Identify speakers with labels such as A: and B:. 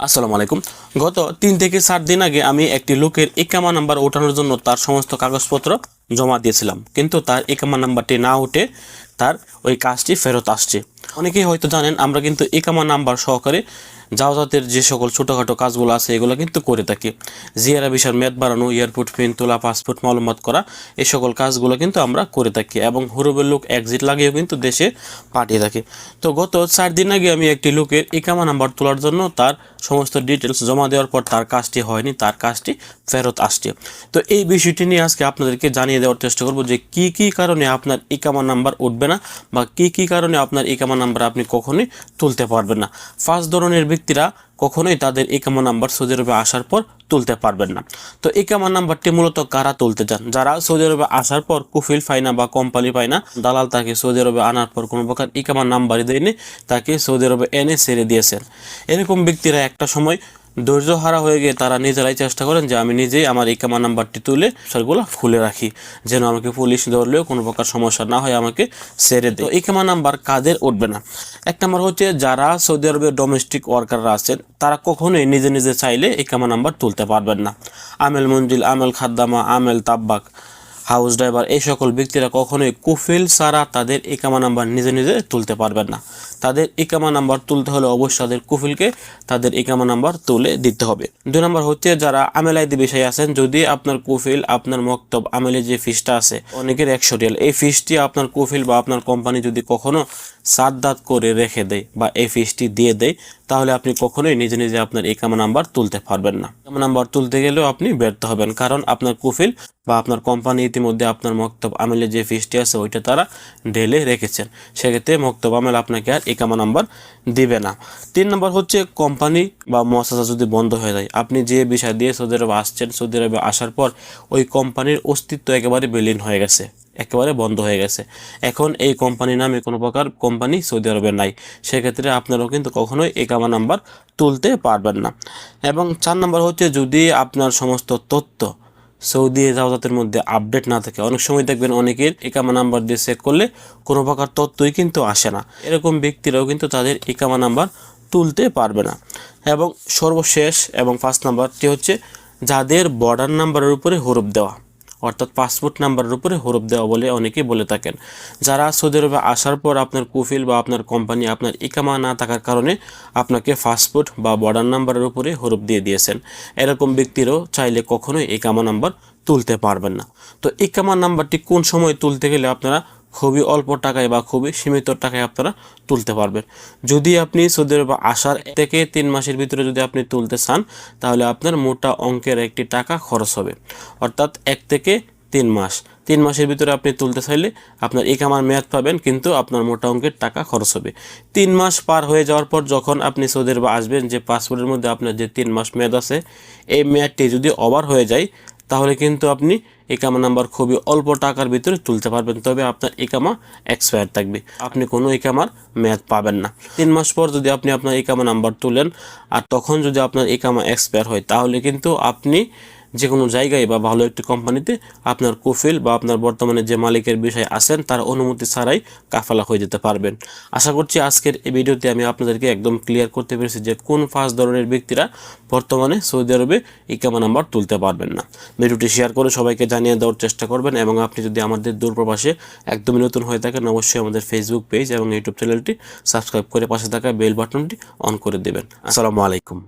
A: আসসালামু আলাইকুম। গত তিন থেকে চার দিন আগে আমি একটি লোকের একামা নাম্বার ওঠানোর জন্য তার সমস্ত কাগজপত্র জমা দিয়েছিলাম। কিন্তু তার একামা নাম্বারটি না উঠে তার ওই কাজটি ফেরত আসছে। অনেকেই হয়তো জানেন, আমরা কিন্তু ইকামা নাম্বার সহকারে যাওয়াতের যে সকল ছোটোখাটো কাজগুলো আছে, এগুলো কিন্তু করে থাকি। জিয়ারা ভিসার মেয়াদ বাড়ানো, এয়ারপোর্ট পিন তোলা, পাসপোর্ট মালুমাত করা, এই সকল কাজগুলো কিন্তু আমরা করে থাকি এবং হুরুবের লোক এক্সিট লাগিয়েও কিন্তু দেশে পাঠিয়ে থাকি। তো গত চার দিন আগে আমি একটি লোকের ইকামা নাম্বার তোলার জন্য তার সমস্ত ডিটেলস জমা দেওয়ার পর তার কাজটি হয়নি, তার কাজটি ফেরত আসছে। তো এই বিষয়টি নিয়ে আজকে আপনাদেরকে জানিয়ে দেওয়ার চেষ্টা করব যে কি কি কারণে আপনার ইকামা নাম্বার উঠবে না বা কি কি কারণে আপনার ইকামা নাম্বার আপনি কখনোই তুলতে পারবেন না। ফার্স্ট ধরনের ব্যক্তিরা কখনোই তাদের ইকামা নাম্বার সৌদি আরবে আসার পর তুলতে পারবেন না। তো ইকামা নাম্বারটি মূলত কারা তুলতে চান? যারা সৌদি আরবে আসার পর কুফিল পায় না বা কোম্পানি পায় না, দালাল তাকে সৌদি আরবে আনার পর কোনো প্রকার ইকামা নাম্বারই দেয়নি, তাকে সৌদি আরবে এনে ছেড়ে দিয়েছেন। এরকম ব্যক্তিরা একটা সময় ধৈর্য হারা হয়ে গিয়ে তারা নিজেরাই চেষ্টা করেন যে আমি নিজেই আমার এই ইকামা নাম্বারটি তুলে সেগুলো খুলে রাখি, যেন আমাকে পুলিশ ধরলেও কোনো প্রকার সমস্যা না হয়, আমাকে ছেড়ে দেয়। তো ইকামা নাম্বার কাদের উঠবে না? এক নম্বর হচ্ছে যারা সৌদি আরবের ডোমেস্টিক ওয়ার্কাররা আছেন, তারা কখনোই নিজে নিজে চাইলে এই ইকামা নাম্বার তুলতে পারবেন না। আমেল মঞ্জিল, আমেল খাদ্দামা, আমেল তাব্বাক। হাউস ড্রাইভার, এই সকল ব্যক্তিরা কখনোই কুফিল ছাড়া তাদের ইকামা নাম্বার নিজে নিজে তুলতে পারবেন না। তাদের ইকামা নাম্বার তুলতে হলে অবশ্যই তাদের কুফিলকে তাদের ইকামা নাম্বার তুলে দিতে হবে। দুই নম্বর হচ্ছে যারা আমেলাইদি বিষয়ে আছেন, যদি আপনার কুফিল, আপনার মক্তব আমেলে যে ফিসটা আছে, অনেকের একশো রিয়াল। এই ফিসটি আপনার কুফিল বা আপনার কোম্পানি যদি কখনো সাদ্দাত করে রেখে দেয় বা এই ফিসটি দিয়ে দেয়, তাহলে আপনি কখনোই নিজে নিজে আপনার ইকামা নাম্বার তুলতে পারবেন না। ইকামা নাম্বার তুলতে গেলেও আপনি ব্যর্থ হবেন, কারণ আপনার কুফিল বা আপনার কোম্পানি ইতিমধ্যে আপনার মক্তব আমেলে যে ফিসটি আছে, ওইটা তারা ঢেলে রেখেছেন। সেক্ষেত্রে মক্তব আমেল আপনাকে আর ইকামা নাম্বার দিবে না। তিন নম্বর হচ্ছে কোম্পানি বা মহাসাসা যদি বন্ধ হয়ে যায়, আপনি যে বিষয় দিয়ে সৌদি আরবে আসছেন, সৌদি আরবে আসার পর ওই কোম্পানির অস্তিত্ব একেবারে বিলীন হয়ে গেছে। একেবারে বন্ধ হয়ে গেছে। এখন এই কোম্পানি নামে কোনো প্রকার কোম্পানি সৌদি আরবে নাই। সেক্ষেত্রে আপনারাও কিন্তু কখনোই একামা নাম্বার তুলতে পারবেন না। এবং চার নাম্বার হচ্ছে যদি আপনার সমস্ত তথ্য সৌদি জাওজাতের মধ্যে আপডেট না থাকে, অনেক সময় দেখবেন অনেকের একামা নাম্বার দিয়ে চেক করলে কোনো প্রকার তথ্যই কিন্তু আসে না। এরকম ব্যক্তিরাও কিন্তু তাদের একামা নাম্বার তুলতে পারবে না। এবং সর্বশেষ এবং পাঁচ নাম্বারটি হচ্ছে যাদের বর্ডার নাম্বারের উপরে হরফ দেওয়া। অর্থাৎ পাসপোর্ট নাম্বারের উপরে হরফ দেওয়া বলে অনেকে বলে থাকেন। যারা সৌদি আরবে আসার পর আপনার কুফিল বা আপনার কোম্পানি আপনার ইকামা না থাকার কারণে আপনাকে পাসপোর্ট বা বর্ডার নাম্বারের উপরে হরফ দিয়ে দিয়েছেন। এরকম ব্যক্তিরও চাইলে কখনোই ইকামা নাম্বার তুলতে পারবেন না। তো ইকামা নাম্বারটি কোন সময় তুলতে গেলে আপনারা খুবই অল্প টাকায় বা খুবই সীমিত টাকায় আপনারা তুলতে পারবেন। যদি আপনি সৌদি আরবে আসার থেকে তিন মাসের ভিতরে যদি আপনি তুলতে চান, তাহলে আপনার মোটা অঙ্কের একটি টাকা খরচ হবে। অর্থাৎ এক থেকে তিন মাস। তিন মাসের ভিতরে আপনি তুলতে চাইলে আপনার ইকামার মেয়াদ পাবেন, কিন্তু আপনার মোটা অঙ্কের টাকা খরচ হবে। তিন মাস পার হয়ে যাওয়ার পর যখন আপনি সৌদি আরবে আসবেন, যে পাসপোর্টের মধ্যে আপনার যে তিন মাস মেয়াদ আছে, এই মেয়াদটি যদি ওভার হয়ে যায় তাহলে কিন্তু আপনি একামা নাম্বার খুবই অল্প টাকার ভিতরে তুলতে পারবেন। তবে আপনার একামা এক্সপায়ার থাকবে। আপনি কোনো একামার মেয়াদ পাবেন না। তিন মাস পর যদি আপনি আপনার একামা নাম্বার তুলেন, আর তখন যদি আপনার একামা এক্সপায়ার হয়, তাহলে কিন্তু আপনি যে কোনো জায়গায় বা ভালো একটি কোম্পানিতে আপনার কুফিল বা আপনার বর্তমানে যে মালিকের বিষয়ে আছেন, তার অনুমতি ছাড়াই কাফালা হয়ে যেতে পারবেন। আশা করছি আজকের এই ভিডিওতে আমি আপনাদেরকে একদম ক্লিয়ার করতে পেরেছি যে কোন পাঁচ ধরনের ব্যক্তিরা বর্তমানে সৌদি আরবে ইকামা নাম্বার তুলতে পারবেন না। ভিডিওটি শেয়ার করে সবাইকে জানিয়ে দেওয়ার চেষ্টা করবেন এবং আপনি যদি আমাদের দূরপ্রবাসে একদমই নতুন হয়ে থাকেন, অবশ্যই আমাদের ফেসবুক পেজ এবং ইউটিউব চ্যানেলটি সাবস্ক্রাইব করে পাশে থাকা বেল বাটনটি অন করে দেবেন। আসসালামু আলাইকুম।